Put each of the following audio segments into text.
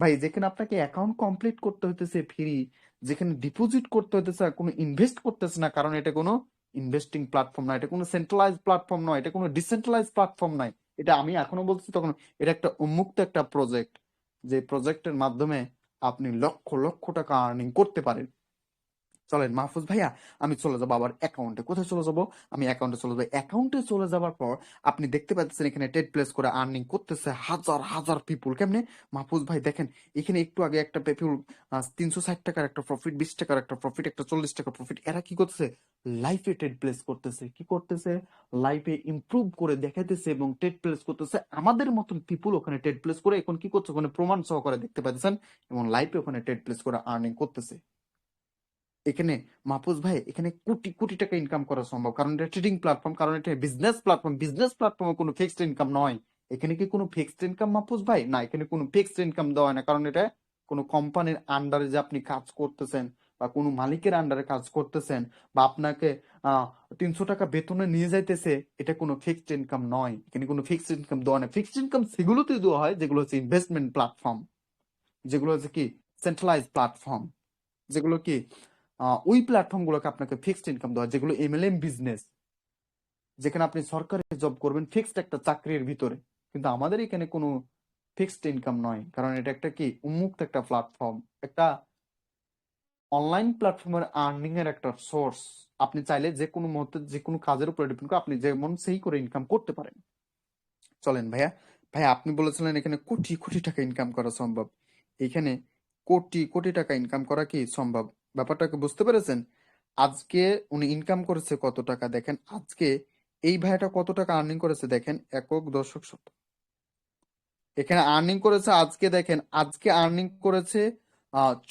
ভাই, যেখানে আপনাকে অ্যাকাউন্ট কমপ্লিট করতে হইতেছে ফ্রি যেখানে ডিপোজিট করতে হইতেছে আর কোনো ইনভেস্ট করতেছে না, কারণ এটা কোনো ইনভেস্টিং প্ল্যাটফর্ম না, এটা কোনো সেন্ট্রালাইজ প্ল্যাটফর্ম নয়, এটা কোনো ডিসেন্ট্রালাইজ প্ল্যাটফর্ম নয়। এটা আমি এখনও বলছি তখন, এটা একটা উন্মুক্ত একটা প্রজেক্ট যে প্রজেক্টের মাধ্যমে আপনি লক্ষ লক্ষ টাকা আর্নিং করতে পারেন। চলেন মাহফুজ ভাইয়া, আমি চলে যাব আবার অ্যাকাউন্টে কোথায় চলে যাব? আমি অ্যাকাউন্টে চলে যাব। অ্যাকাউন্টে চলে যাওয়ার পর আপনি দেখতে পাচ্ছেন এখানে টেট প্লেস করে আর্নিং করতেছে হাজার হাজার পিপুল কেমনে? মাহফুজ ভাই, দেখেন, এখানে একটু আগে একটা পিপুল তিনশো ষাট টাকার একটা প্রফিট বিশ টাকার একটা প্রফিট একটা চল্লিশ টাকার প্রফিট এরা কি করতেছে? লাইফে টেট প্লেস করতেছে। কি করতেছে? লাইফে ইমপ্রুভ করে দেখাইতেছে এবং টেট প্লেস করতেছে। আমাদের মতন পিপুল ওখানে টেট প্লেস করে এখন কি করছে ওখানে প্রমাণ সহকারে দেখতে পাচ্ছেন এবং লাইফে ওখানে টেট প্লেস করে আর্নিং করতেছে। এখানে মাহফুজ ভাই, এখানে কোটি কোটি টাকা ইনকাম করা সম্ভব। কারণ এটা ট্রেডিং প্ল্যাটফর্ম কারণ এটা বিজনেস প্ল্যাটফর্ম বিজনেস প্ল্যাটফর্মে কোনো ফিক্সড ইনকাম নয়। এখানে কি কোনো ফিক্সড ইনকাম মাহফুজ ভাই? না, এখানে কোনো ফিক্সড ইনকাম দেওয়া না। কারণ এটা কোনো কোম্পানির আন্ডারে যে আপনি কাজ করতেছেন বা কোনো মালিকের আন্ডারে কাজ করতেছেন বা আপনাকে তিনশো টাকা বেতনে নিয়ে যাইতেছে, এটা কোনো ফিক্সড ইনকাম নয়। এখানে কোনো ফিক্সড ইনকাম দেওয়া নেই ফিক্সড ইনকাম সেগুলোতে দেওয়া হয়, যেগুলো হচ্ছে ইনভেস্টমেন্ট প্ল্যাটফর্ম যেগুলো হচ্ছে কি? সেন্ট্রালাইজ প্ল্যাটফর্ম যেগুলো কি? ওই প্ল্যাটফর্ম গুলোকে আপনাকে ফিক্সড ইনকাম দেওয়া যেগুলো এমএলএম বিজনেস যেখানে আপনি সরকারি জব করবেন ফিক্সড একটা চাকরির ভিতরে। কিন্তু আমাদের এখানে কোনো ফিক্সড ইনকাম নয়, কারণ এটা একটা কি? উন্মুক্ত একটা প্ল্যাটফর্ম একটা অনলাইন প্ল্যাটফর্মের আর্নিং এর একটা সোর্স আপনি চাইলে যে কোনো মুহূর্তে যে কোনো কাজের উপরে ডিপেন্ড করে আপনি যেমন সেই করে ইনকাম করতে পারেন। চলেন ভাইয়া। ভাইয়া আপনি বলেছিলেন এখানে কোটি কোটি টাকা ইনকাম করা সম্ভব। এখানে কোটি কোটি টাকা ইনকাম করা কি সম্ভব? ব্যাপারটাকে বুঝতে পেরেছেন? আজকে উনি ইনকাম করেছে কত টাকা? দেখেন, আজকে এই ভাইয়াটা কত টাকা আর্নিং করেছে? দেখেন, একক শত। এখানে আর্নিং করেছে আজকে, দেখেন, আজকে আর্নিং করেছে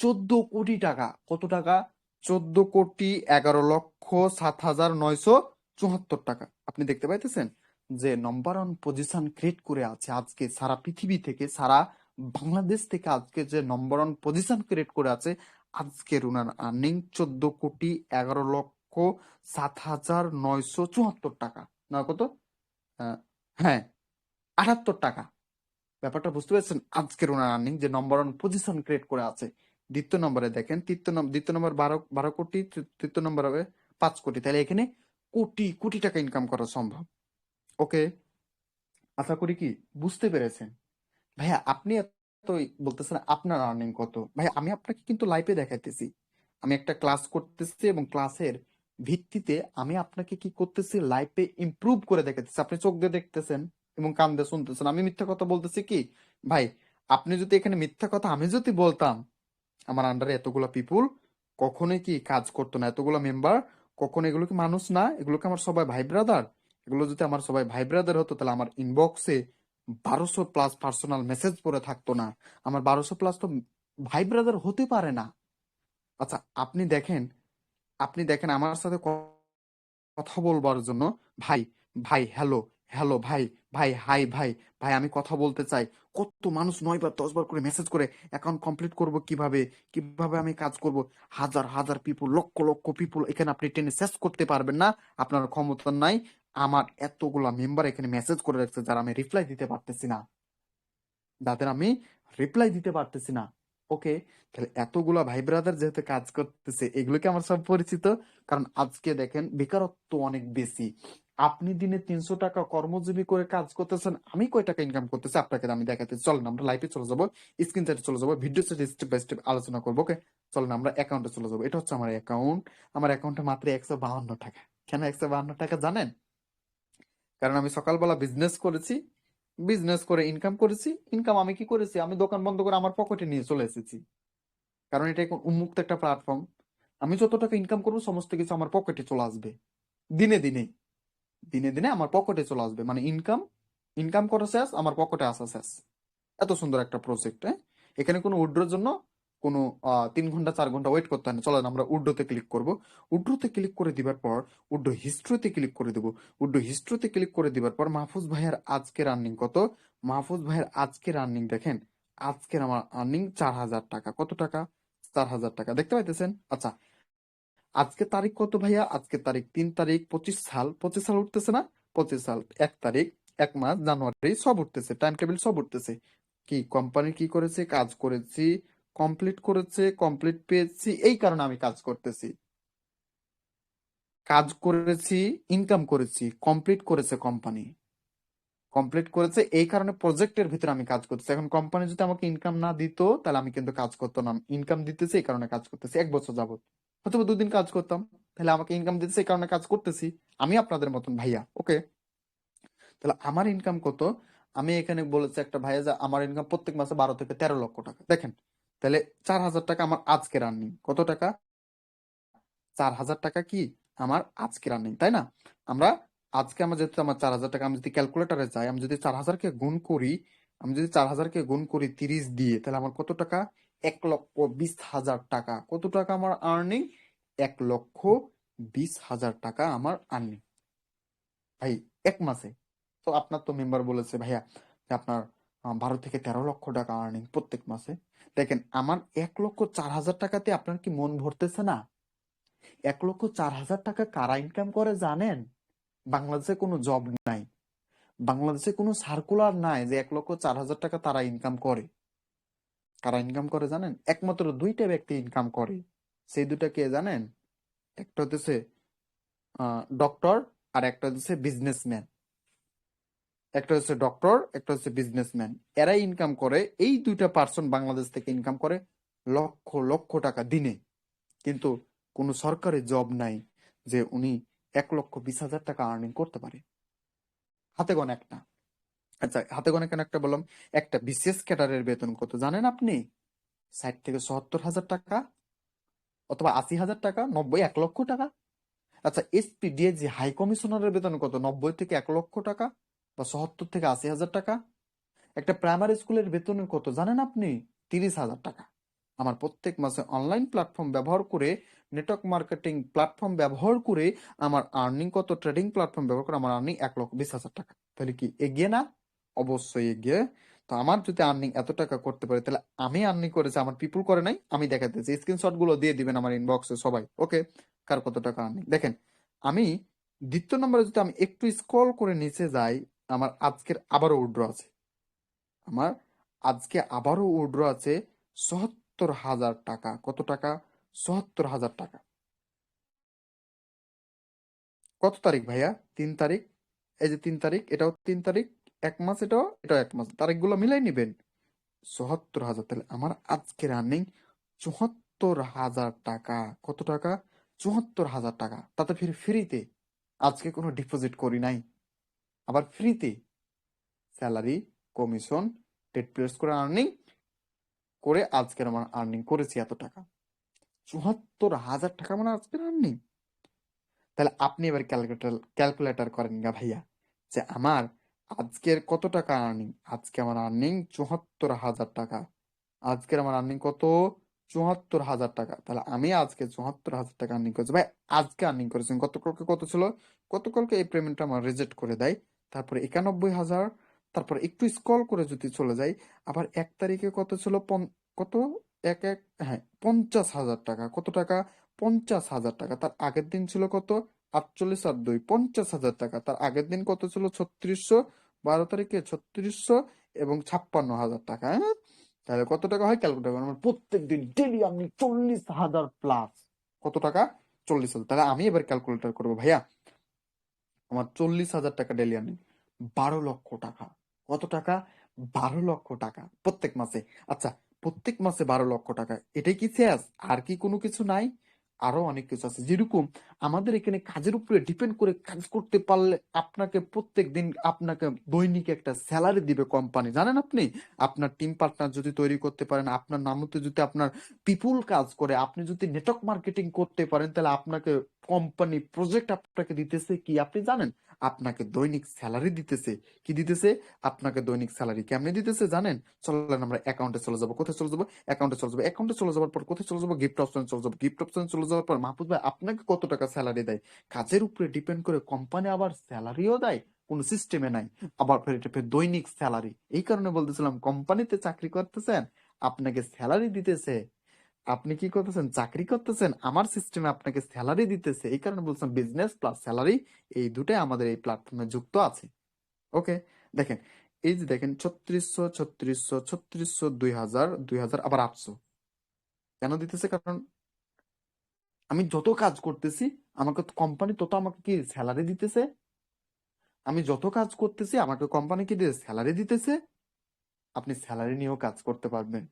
চোদ্দ কোটি টাকা। কত টাকা? চোদ্দ কোটি এগারো লক্ষ সাত হাজার নয়শো চুয়াত্তর টাকা। আপনি দেখতে পাইতেছেন যে নম্বর ওয়ান পজিশন ক্রিয়েট করে আছে আজকে সারা পৃথিবী থেকে, সারা বাংলাদেশ থেকে আজকে যে নম্বর ওয়ান পজিশন ক্রিয়েট করে আছে আজকের উনার আর্নিং চোদ্দ কোটি এগারো লক্ষ সাত হাজার নয়শো চুয়াত্তর টাকা। না কত? হ্যাঁ আটাত্তর টাকা। ব্যাপারটা বুঝতে পেরেছেন? আজকের ওনার আর্নিং যে নম্বর ওয়ান পজিশন ক্রিয়েট করে আছে, দ্বিতীয় নম্বরে দেখেন, তৃতীয় নম্বর দ্বিতীয় নম্বর বারো বারো কোটি তৃতীয় নম্বর হবে পাঁচ কোটি। তাহলে এখানে কোটি কোটি টাকা ইনকাম করা সম্ভব। ওকে আশা করি কি? বুঝতে পেরেছেন? ভাইয়া, আপনি এত বলতেছেন আপনার আর্নিং কত? ভাইয়া আমি আপনাকে কিন্তু লাইভে দেখাইতেছি। আমি একটা ক্লাস করতেছি এবং ক্লাসের ভিত্তিতে আমি আপনাকে কি করতেছি লাইফে ইমপ্রুভ করে দেখাতেছি আপনি চোখ দিয়ে দেখতেছেন এবং কান দিয়ে শুনতেছেন। আমি মিথ্যা কথা বলতেছি কি? ভাই, আপনি যদি এখানে মিথ্যা কথা আমি যদি বলতাম, আমার আন্ডারে এতগুলা পিপুল কখনোই কি কাজ করতো না? এতগুলা মেম্বার কখনো এগুলো কি মানুষ না? এগুলোকে আমার সবাই ভাই ব্রাদার এগুলো যদি আমার সবাই ভাই ব্রাদার হতো, তাহলে আমার ইনবক্সে বারোশো প্লাস পার্সোনাল মেসেজ পড়ে থাকতো না। আমার বারোশো প্লাস তো ভাই ব্রাদার হতে পারে না। আচ্ছা আপনি দেখেন আপনি দেখেন আমার সাথে কথা বলবার জন্য, ভাই ভাই হ্যালো হ্যালো ভাই ভাই হাই ভাই ভাই, আমি কথা বলতে চাই। কত মানুষ নয় বার, দশ বার করে মেসেজ করে অ্যাকাউন্ট কমপ্লিট করব কীভাবে কীভাবে আমি কাজ করব? হাজার হাজার পিপুল লক্ষ লক্ষ পিপুল এখানে আপনি টেনে শেষ করতে পারবেন না। আপনার ক্ষমতা নাই। আমার এতগুলা মেম্বার এখানে মেসেজ করে রাখছে যারা আমি রিপ্লাই দিতে পারতেছি না। যাদের আমি রিপ্লাই দিতে পারতেছি না। ওকে তাহলে এতগুলা ভাই ব্রাদার যেহেতু কাজ করতেছে এগুলোকে আমার সব পরিচিত? কারণ আজকে দেখেন বেকারত্ব অনেক বেশি। আপনি দিনে তিনশো টাকা কর্মজীবী করে কাজ করতেছেন, আমি কয় টাকা ইনকাম করতেছি? আপনাকে আমি দেখাতে চলেন আমরা লাইফে চলে যাব স্ক্রিন চার্টে চলে যাব ভিডিও চার্টে স্টেপ বাই স্টেপ আলোচনা করব ওকে চলেন আমরা অ্যাকাউন্টে চলে যাব। এটা হচ্ছে আমার অ্যাকাউন্ট আমার অ্যাকাউন্টে মাত্র একশো বাহান্ন টাকা। কেন একশো বাহান্ন টাকা জানেন? কারণ আমি সকালবেলা বিজনেস করেছি বিজনেস করে ইনকাম করেছি ইনকাম আমি কি করেছি? আমি দোকান বন্ধ করে আমার পকেটে নিয়ে চলে এসেছি। কারণ এটা এখন উন্মুক্ত একটা প্ল্যাটফর্ম আমি যত টাকা ইনকাম করব, সমস্ত কিছু আমার পকেটে চলে আসবে। দিনে দিনে। দিনে দিনে আমার পকেটে চলে আসবে। মানে ইনকাম ইনকাম করা শেষ, আমার পকেটে আসা শেষ। এত সুন্দর একটা প্রজেক্ট হ্যাঁ? এখানে কোনো উইড্রোর জন্য কোনো তিন ঘণ্টা, চার ঘণ্টা ওয়েট করতে হয় না। চলেন আমরা উড্রোতে ক্লিক করব। উড্রোতে ক্লিক করে দিবার পর উড্রো হিস্ট্রিতে ক্লিক করে দেবো। উড্রো হিস্ট্রিতে ক্লিক করে দিবার পর, মাহফুজ ভাইয়ের আজকে রানিং কত? মাহফুজ ভাইয়ের আজকে রানিং দেখেন, আজকের আমার আর্নিং চার হাজার টাকা। কত টাকা? চার হাজার টাকা। দেখতে পাইতেছেন? আচ্ছা আজকে তারিখ কত ভাইয়া? আজকে তারিখ তিন তারিখ, পঁচিশ সাল। পঁচিশ সাল উঠতেছে না? পঁচিশ সাল, এক তারিখ, এক মাস, জানুয়ারি, সব উঠতেছে। টাইম টেবিল সব উঠতেছে। কি? কোম্পানি কি করেছে? কাজ করেছি কমপ্লিট করেছে কমপ্লিট পেয়েছি, এই কারণে আমি কাজ করতেছি। কাজ করেছি ইনকাম করেছি কমপ্লিট করেছে কোম্পানি কমপ্লিট করেছে, এই কারণে প্রজেক্টের ভিতরে আমি কাজ করতেছি। এখন কোম্পানি যদি আমাকে ইনকাম না দিত, তাহলে আমি কিন্তু কাজ করতাম না। ইনকাম দিতেছে, এই কারণে কাজ করতেছি, এক বছর যাবত হয়তো দুদিন কাজ করতাম, তাহলে আমাকে ইনকাম দিতেছে, এই কারণে কাজ করতেছি। আমি আপনাদের মতন ভাইয়া, ওকে? তাহলে আমার ইনকাম কত? আমি এখানে বলেছি একটা ভাইয়া যে, আমার ইনকাম প্রত্যেক মাসে বারো থেকে তেরো লক্ষ টাকা। দেখেন তাহলে চার হাজার টাকা আমার আজকের আর্নিং কত টাকা? চার হাজার টাকা কি? আমার আজকের আর্নিং তাই না? আমরা আজকে আমার যেহেতু আমার চার হাজার টাকা, আমি যদি ক্যালকুলেটারে যাই, আমি যদি চার হাজারকে গুণ করি, আমি যদি চার হাজারকে গুণ করি তিরিশ দিয়ে, তাহলে আমার কত টাকা? এক লক্ষ বিশ হাজার টাকা। কত টাকা আমার আর্নিং এক লক্ষ বিশ হাজার টাকা আমার আর্নিং ভাই, এক মাসে। তো আপনার তো মেম্বার বলেছে ভাইয়া আপনার বারো থেকে তেরো লক্ষ টাকা আর্নিং প্রত্যেক মাসে। দেখেন, আমার এক লক্ষ চার হাজার টাকাতে আপনার কি মন ভরতেছে না? এক লক্ষ চার হাজার টাকা কারা ইনকাম করে জানেন? বাংলাদেশে কোনো জব নাই। বাংলাদেশে কোনো সার্কুলার নাই যে এক লক্ষ চার হাজার টাকা তারা ইনকাম করে। কারা ইনকাম করে জানেন? একমাত্র দুইটা ব্যক্তি ইনকাম করে। সেই দুটা কে জানেন? একটা হতেছে ডক্টর আর একটা হচ্ছে বিজনেসম্যান একটা হচ্ছে ডক্টর একটা হচ্ছে বিজনেসম্যান এরাই ইনকাম করে, এই দুইটা পার্সন বাংলাদেশ থেকে ইনকাম করে লক্ষ লক্ষ টাকা দিনে। কিন্তু কোনো সরকারি জব নাই যে উনি এক লক্ষ বিশ হাজার টাকা আর্নিং করতে পারে। হাতে গোনা একটা। আচ্ছা হাতে গোনা কেন একটা বললাম? একটা বিশেষ ক্যাডারের বেতন কত জানেন আপনি? ষাট থেকে সত্তর হাজার টাকা অথবা আশি হাজার টাকা, নব্বই, এক লক্ষ টাকা। আচ্ছা এসপি ডিএজি হাই কমিশনারের বেতন কত? নব্বই থেকে এক লক্ষ টাকা। বা সত্তর থেকে আশি হাজার টাকা? একটা প্রাইমারি স্কুলের বেতনের কত? জানেন আপনি? তিরিশ হাজার টাকা। আমার প্রত্যেক মাসে অনলাইন প্ল্যাটফর্ম ব্যবহার করে নেটওয়ার্ক মার্কেটিং প্ল্যাটফর্ম ব্যবহার করে, আমার আর্নিং কত? ট্রেডিং প্ল্যাটফর্ম ব্যবহার করে আমার আর্নিং এক লক্ষ বিশ হাজার টাকা। তাহলে কি এগিয়ে না? অবশ্যই এগিয়ে। তো আমার যদি আর্নিং এত টাকা করতে পারে, তাহলে আমি আর্নিং করেছি, আমার পিপুল করে নাই, আমি দেখাতেছি স্ক্রিনশটগুলো দিয়ে দিবেন আমার ইনবক্সে সবাই। ওকে কার কত টাকা আর্নিং দেখেন, আমি দ্বিতীয় নম্বরে যদি আমি একটু স্ক্রল করে নিচে যাই আমার আজকের আবারও উইড্রো আছে। আমার আজকে আবারও উইড্রো আছে সত্তর হাজার টাকা। কত টাকা? সত্তর হাজার টাকা। কত তারিখ ভাইয়া? তিন তারিখ? এই যে তিন তারিখ, এটাও তিন তারিখ, এক মাস এটাও এটাও এক মাস। তারিখগুলো মিলাই নিবেন। চুয়াত্তর হাজার, তাহলে আমার আজকে রানিং চুয়াত্তর হাজার টাকা। কত টাকা? চুয়াত্তর হাজার টাকা। তাতে ফির ফ্রিতে। আজকে কোনো ডিপোজিট করি নাই। আবার ফ্রিতে স্যালারি কমিশন টেট প্লেস করে আর্নিং করে আজকের আমার আর্নিং করেছি এত টাকা। চুয়াত্তর হাজার টাকা মানে আজকের আর্নিং তাহলে আপনি এবার ক্যালকুলেটর ক্যালকুলেটার করেন গা ভাইয়া, যে আমার আজকের কত টাকা আর্নিং আজকে আমার আর্নিং চুয়াত্তর হাজার টাকা। আজকের আমার আর্নিং কত? চুয়াত্তর হাজার টাকা। তাহলে আমি আজকে চুয়াত্তর হাজার টাকা আর্নিং করেছি। ভাই, আজকে আর্নিং করেছি গতকালকে কত ছিল? গতকালকে এই পেমেন্টটা আমার রিজেক্ট করে দেয়? তারপরে একানব্বই হাজার, তারপরে একটু স্কল করে যদি চলে যাই, আবার এক তারিখে কত ছিল? কত? এক এক হ্যাঁ পঞ্চাশ হাজার টাকা। কত টাকা? পঞ্চাশ হাজার টাকা। তার আগের দিন ছিল কত? আটচল্লিশ আর দুই, পঞ্চাশ হাজার টাকা। তার আগের দিন কত ছিল? ছত্রিশশো বারো তারিখে ছত্রিশশো এবং ছাপ্পান্ন হাজার টাকা হ্যাঁ? তাহলে কত টাকা হয়? ক্যালকুলেট করুন আমার প্রত্যেক দিন ডেলি আপনি চল্লিশ হাজার প্লাস কত টাকা? চল্লিশ হাজার। তাহলে আমি এবার ক্যালকুলেটর করব, ভাইয়া। আমার চল্লিশ হাজার টাকা ডেলি আর্নিং বারো লক্ষ টাকা। কত টাকা? বারো লক্ষ টাকা প্রত্যেক মাসে। আচ্ছা প্রত্যেক মাসে বারো লক্ষ টাকা। এটাই কি শেষ আর কি কোনো কিছু নাই? আরও অনেক কিছু আছে। যেরকম আমাদের এখানে কাজের উপরে ডিপেন্ড করে কাজ করতে পারলে আপনাকে প্রত্যেক দিন আপনাকে দৈনিক একটা স্যালারি দিবে কোম্পানি জানেন আপনি? আপনার টিম পার্টনার যদি তৈরি করতে পারেন, আপনার নামতে যদি আপনার পিপুল কাজ করে, আপনি যদি নেটওয়ার্ক মার্কেটিং করতে পারেন, তাহলে আপনাকে কোম্পানি প্রজেক্ট আপনাকে দিতেছে কি? আপনি জানেন? আপনাকে দৈনিক স্যালারি দিতেছে। কি দিতেছে? আপনাকে দৈনিক স্যালারি কেমনে দিতেছে জানেন? চলেন আমরা অ্যাকাউন্টে চলে যাব। কোথায় চলে যাব? অ্যাকাউন্টে চলে যাব। অ্যাকাউন্টে চলে যাওয়ার পর কোথায় চলে যাব? গিফট অপশনে চলে যাব। গিফট অপশনে চলে যাওয়ার পর মাহফুজ ভাই আপনাকে কত টাকা স্যালারি দেয়? কাজের উপরে ডিপেন্ড করে কোম্পানি আবার স্যালারিও দেয়? কোনো সিস্টেমে নাই। আবার ফের এটা ফের দৈনিক স্যালারি এই কারণে বলতেছিলাম কোম্পানিতে চাকরি করতেছেন, আপনাকে স্যালারি দিতেছে আপনি কি করতেছেন? চাকরি করতেছেন? আমার সিস্টেমে আপনাকে স্যালারি দিতেছে। এই কারণে বলছেন বিজনেস প্লাস স্যালারি এই দুটাই আমাদের এই প্ল্যাটফর্মে যুক্ত আছে। ওকে দেখেন, এই যে দেখেন, ছত্রিশশো ছত্রিশশো ছত্রিশশো দুই হাজার দুই হাজার আবার আটশো। কেন দিতেছে? কারণ আমি যত কাজ করতেছি, আমাকে কোম্পানি তত আমাকে কি স্যালারি দিতেছে? আমি যত কাজ করতেছি, আমাকে কোম্পানি কি স্যালারি দিতেছে। আপনি স্যালারি নিয়েও কাজ করতে পারবেন।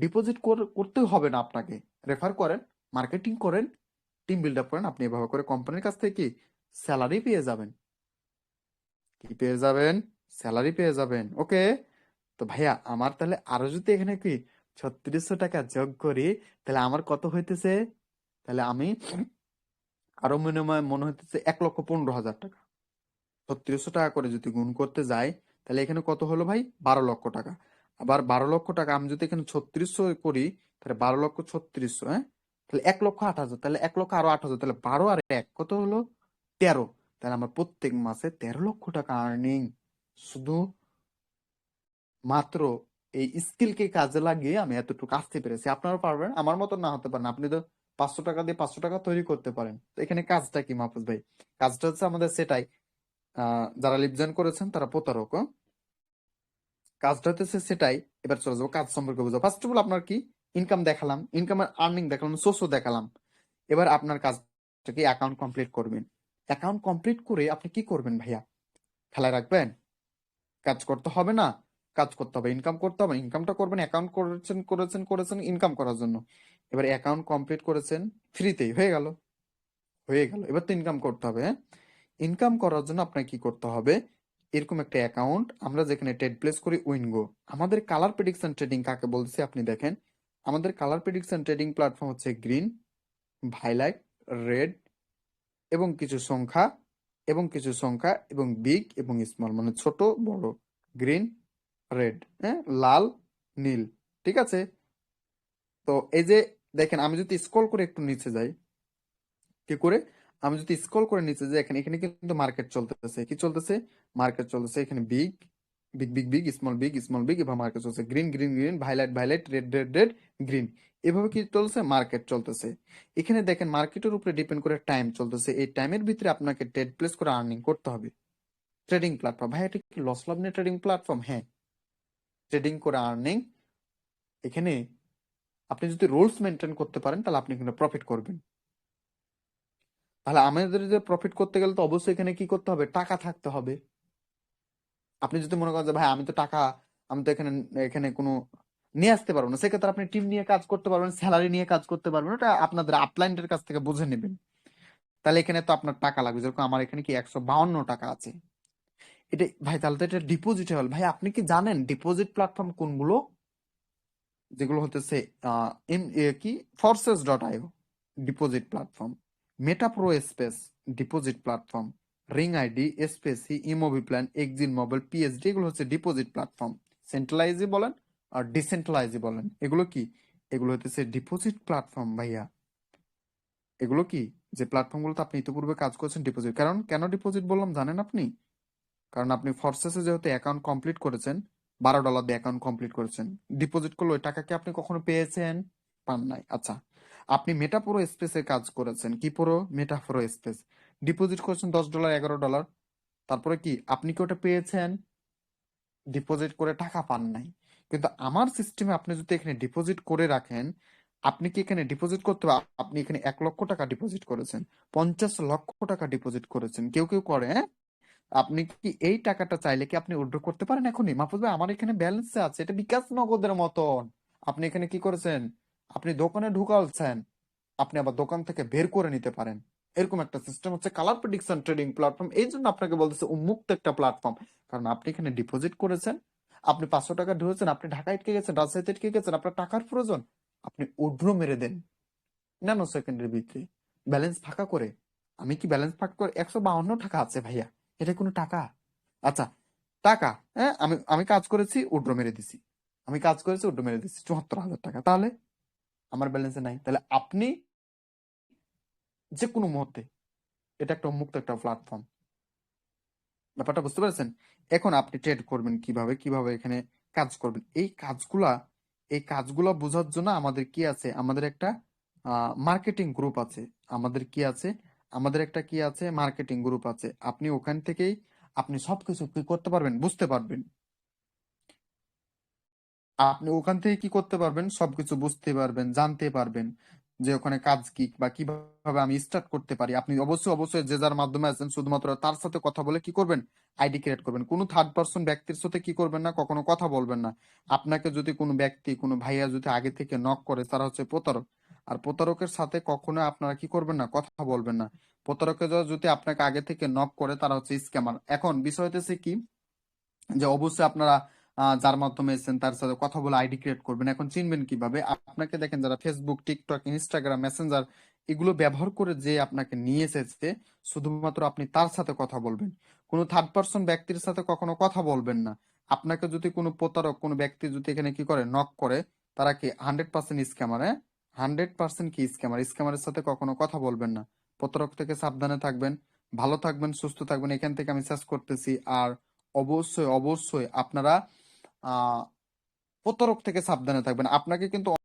ডিপোজিট করতে হবে না আপনাকে। রেফার করেন মার্কেটিং করেন টিম বিল্ড আপ করেন, আপনি এভাবে করে কোম্পানির কাছ থেকে স্যালারি পেয়ে যাবেন। কি পেয়ে যাবেন? স্যালারি পেয়ে যাবেন। ওকে তো ভাইয়া, আমার তাহলে আরও যদি এখানে কি ছত্রিশশো টাকা যোগ করি, তাহলে আমার কত হইতেছে? তাহলে আমি আরও মিনিমাম মনে হইতেছে এক লক্ষ পনেরো হাজার টাকা। ছত্রিশশো টাকা করে যদি গুণ করতে যাই, তাহলে এখানে কত হলো ভাই? বারো লক্ষ টাকা। আবার বারো লক্ষ টাকা, আমি যদি এখানে ছত্রিশশো করি, তাহলে বারো লক্ষ ছত্রিশশো হ্যাঁ? তাহলে এক লক্ষ আট হাজার, তাহলে এক লক্ষ আরও আট হাজার, তাহলে বারো আর এক কত হলো? তেরো। তাহলে আমার প্রত্যেক মাসে তেরো লক্ষ টাকা আর্নিং শুধু মাত্র এই স্কিলকে কাজে লাগিয়ে আমি এতটুকু আসতে পেরেছি। আপনারাও পারবেন, আমার মতো না হতে পারেন। আপনি তো পাঁচশো টাকা দিয়ে পাঁচশো টাকা তৈরি করতে পারেন। তো এখানে কাজটা কি মাহফুজ ভাই? কাজটা হচ্ছে আমাদের সেটাই। যারা লিপজয়েন করেছেন তারা প্রতারক হ্যাঁ? কাজটা হচ্ছে সেটাই। এবার চলে যাব কাজ সম্পর্কে বুঝো ফার্স্ট অফ অল আপনার কি? ইনকাম দেখালাম। ইনকামের আর্নিং দেখালাম সোর্সও দেখালাম। এবার আপনার কাজটা কি অ্যাকাউন্ট কমপ্লিট করবেন। অ্যাকাউন্ট কমপ্লিট করে আপনি কি করবেন ভাইয়া? খেলায় রাখবেন? কাজ করতে হবে না। কাজ করতে হবে ইনকাম করতে হবে। ইনকামটা করবেন অ্যাকাউন্ট করেছেন করেছেন করেছেন ইনকাম করার জন্য। এবার অ্যাকাউন্ট কমপ্লিট করেছেন ফ্রিতেই হয়ে গেল। হয়ে গেল। এবার তো ইনকাম করতে হবে হ্যাঁ? ইনকাম করার জন্য আপনাকে কি করতে হবে? এরকম একটা অ্যাকাউন্ট আমরা যেখানে ট্রেড প্লেস করি উইনগো আমাদের কালার প্রেডিকশন ট্রেডিং কাকে বলছি আপনি দেখেন। আমাদের কালার প্রেডিকশন ট্রেডিং প্ল্যাটফর্ম হচ্ছে গ্রিন ভাইলাইট রেড এবং কিছু সংখ্যা, এবং কিছু সংখ্যা, এবং বিগ এবং স্মল মানে ছোট, বড় গ্রিন রেড হ্যাঁ? লাল, নীল, ঠিক আছে? তো এই যে দেখেন, আমি যদি স্ক্রল করে একটু নিচে যাই, কি করে? আমি যদি স্ক্রল করে নিচে যে এখানে এখানে কিন্তু মার্কেট চলতেছে। কি চলতেছে? মার্কেট চলতেছে এখানে big big big big small big small big এভাবে মার্কেট চলছে green green green violet violet red red red green এভাবে কি চলছে মার্কেট চলতেছে। এখানে দেখেন মার্কেটের উপরে ডিপেন্ড করে টাইম চলতেছে। এই টাইমের ভিতরে আপনাকে ট্রেড প্লেস করে আর্নিং করতে হবে। ট্রেডিং প্ল্যাটফর্ম ভাই, এটা কি লস লাভ নিয়ে ট্রেডিং প্ল্যাটফর্ম হ্যাঁ। ট্রেডিং করে আর্নিং এখানে আপনি যদি রুলস মেনটেন করতে পারেন, তাহলে আপনি এখানে প্রফিট করবেন। তাহলে আমাদের যে প্রফিট করতে গেলে তো অবশ্যই এখানে কি করতে হবে? টাকা থাকতে হবে। আপনি যদি মনে করেন যে, ভাই, আমি তো টাকা, আমি তো এখানে এখানে কোনো নিয়ে আসতে পারব না। সেক্ষেত্রে আপনি টিম নিয়ে কাজ করতে পারবেন স্যালারি নিয়ে কাজ করতে পারবেন। ওটা আপনাদের আপলাইনের কাছ থেকে বুঝে নেবেন। তাহলে এখানে তো আপনার টাকা লাগবে। যেরকম আমার এখানে কি একশো বাউন্ন টাকা আছে। এটা, ভাই, তাহলে তো এটা ডিপোজিট হল ভাই, আপনি কি জানেন ডিপোজিট প্ল্যাটফর্ম কোনগুলো? যেগুলো হতেছে এম- কি? Forces dot io deposit platform meta pro space deposit platform ring ID এসপেসি ইমোবি প্ল্যান এক্সিন মোবাইল পিএসডি এগুলো হচ্ছে ডিপোজিট প্ল্যাটফর্ম সেন্ট্রালাইজই বলেন আর ডিসেন্ট্রালাইজই বলেন। এগুলো কি? এগুলো হতেছে ডিপোজিট প্ল্যাটফর্ম ভাইয়া। এগুলো কি? যে প্ল্যাটফর্মগুলোতে আপনি ইতিপূর্বে কাজ করেছেন ডিপোজিট কারণ কেন ডিপোজিট বললাম, জানেন আপনি? কারণ আপনি ফরসেসে যেহেতু অ্যাকাউন্ট কমপ্লিট করেছেন, বারো ডলার দিয়ে অ্যাকাউন্ট কমপ্লিট করেছেন। ডিপোজিট করলে ওই টাকা কি আপনি কখনো পেয়েছেন? পান নাই। আচ্ছা আপনি মেটাপুরো স্পেসে কাজ করেছেন। কি পুরো? মেটাপুরো স্পেস ডিপোজিট করেছেন দশ ডলার এগারো ডলার তারপরে কি? আপনি কি ওটা পেয়েছেন? ডিপোজিট করে টাকা পান নাই। কিন্তু আমার সিস্টেমে আপনি যদি এখানে ডিপোজিট করে রাখেন, আপনি কি এখানে ডিপোজিট করতে আপনি এখানে এক লক্ষ টাকা ডিপোজিট করেছেন। পঞ্চাশ লক্ষ টাকা ডিপোজিট করেছেন। কেউ কেউ করে হ্যাঁ? আপনি কি এই টাকাটা চাইলে কি আপনি উইথড্র করতে পারেন এখনই? মাহফুজ ভাই, আমার এখানে ব্যালেন্স আছে। এটা বিকাশ নগদের মতন। আপনি এখানে কি করেছেন? আপনি দোকানে ঢুকালছেন, আপনি আবার দোকান থেকে বের করে নিতে পারেন। এরকম একটা সিস্টেম হচ্ছে কালার প্রেডিকশন ট্রেডিং প্ল্যাটফর্ম এই জন্য আপনাকে বলতেছে উন্মুক্ত একটা প্ল্যাটফর্ম কারণ আপনি এখানে ডিপোজিট করেছেন, আপনি পাঁচশো টাকা ঢুকেছেন, আপনি ঢাকা আটকে গেছেন, রাজশাহীতে আটকে গেছেন, আপনার টাকার প্রয়োজন, আপনি উইথড্র মেরে দেন। ন্যানো সেকেন্ডের ভিতরে। ব্যালেন্স ফাঁকা করে। আমি কি ব্যালেন্স ফাঁকা করে? একশো বাউন্ন টাকা আছে ভাইয়া। এটা কোনো টাকা? আচ্ছা টাকা হ্যাঁ আমি আমি কাজ করেছি উড্রো মেরে দিছি। আমি কাজ করেছি উড্রো মেরে দিছি, চুয়াত্তর হাজার টাকা। তাহলে? আমার ব্যালেন্সে নাই। তাহলে আপনি যে কোনো মুহূর্তে এটা একটা উন্মুক্ত একটা প্ল্যাটফর্ম ব্যাপারটা বুঝতে পেরেছেন? এখন আপনি ট্রেড করবেন কীভাবে কীভাবে এখানে কাজ করবেন? এই কাজগুলা এই কাজগুলা বোঝার জন্য আমাদের কি আছে? আমাদের একটা মার্কেটিং গ্রুপ আছে। আমাদের কি আছে? আমাদের একটা কি আছে? মার্কেটিং গ্রুপ আছে। আপনি ওখান থেকেই আপনি সবকিছু কি করতে পারবেন? বুঝতে পারবেন। আপনি ওখান থেকে কি করতে পারবেন? সবকিছু বুঝতে পারবেন, জানতে পারবেন যে ওখানে কাজ কি বা কীভাবে আমি স্টার্ট করতে পারি। আপনি অবশ্যই অবশ্যই যে যার মাধ্যমে আছেন, শুধুমাত্র তার সাথে কথা বলে কি করবেন? আইডি ক্রিয়েট করবেন। কোনো থার্ড পার্সন ব্যক্তির সাথে কি করবেন না, কখনো কথা বলবেন না। আপনাকে যদি কোনো ব্যক্তি, কোনো ভাইয়া যদি আগে থেকে নক করে, তারা হচ্ছে প্রতারক। আর প্রতারকের সাথে কখনো আপনারা কি করবেন না, কথা বলবেন না। প্রতারকের যদি আপনাকে আগে থেকে নক করে, তারা হচ্ছে স্ক্যামার এখন বিষয় হতেছে কি? যে অবশ্যই আপনারা যার মাধ্যমে এসেছেন, তার সাথে কথা বলে আইডি ক্রিয়েট করবেন। এখন চিনবেন কীভাবে? আপনাকে দেখেন যারা ফেসবুক টিকটক ইনস্টাগ্রাম মেসেঞ্জার এগুলো ব্যবহার করে যে আপনাকে নিয়ে এসেছে, শুধুমাত্র আপনি তার সাথে কথা বলবেন। কোনো থার্ড পার্সন ব্যক্তির সাথে কখনো কথা বলবেন না। আপনাকে যদি কোনো প্রতারক, কোনো ব্যক্তি যদি এখানে কি করে নক করে, তারা কি hundred percent scammer hundred percent কি স্ক্যামার স্ক্যামারের সাথে কখনো কথা বলবেন না। প্রতারক থেকে সাবধানে থাকবেন, ভালো থাকবেন, সুস্থ থাকবেন, এখান থেকে আমি শেষ করতেছি। আর অবশ্যই অবশ্যই আপনারা প্রতারক থেকে সাবধানে থাকবেন। আপনাকে কিন্তু